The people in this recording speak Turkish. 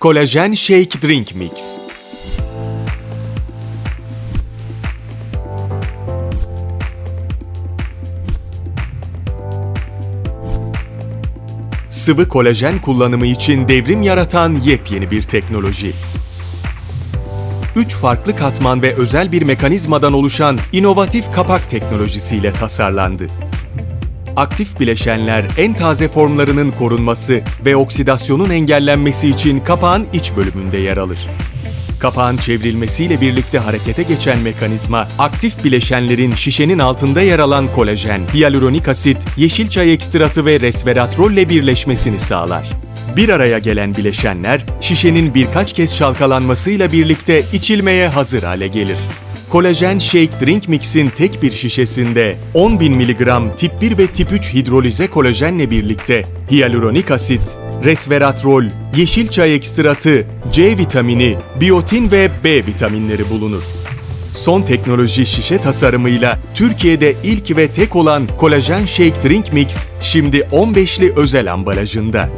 Kolajen Shake Drink Mix. Sıvı kolajen kullanımı için devrim yaratan yepyeni bir teknoloji. Üç farklı katman ve özel bir mekanizmadan oluşan inovatif kapak teknolojisiyle tasarlandı. Aktif bileşenler en taze formlarının korunması ve oksidasyonun engellenmesi için kapağın iç bölümünde yer alır. Kapağın çevrilmesiyle birlikte harekete geçen mekanizma, aktif bileşenlerin şişenin altında yer alan kolajen, hyaluronik asit, yeşil çay ekstratı ve resveratrolle birleşmesini sağlar. Bir araya gelen bileşenler, şişenin birkaç kez çalkalanmasıyla birlikte içilmeye hazır hale gelir. Kolajen Shake Drink Mix'in tek bir şişesinde 10.000 mg tip 1 ve tip 3 hidrolize kolajenle birlikte hyaluronik asit, resveratrol, yeşil çay ekstratı, C vitamini, biyotin ve B vitaminleri bulunur. Son teknoloji şişe tasarımıyla Türkiye'de ilk ve tek olan Kolajen Shake Drink Mix şimdi 15'li özel ambalajında.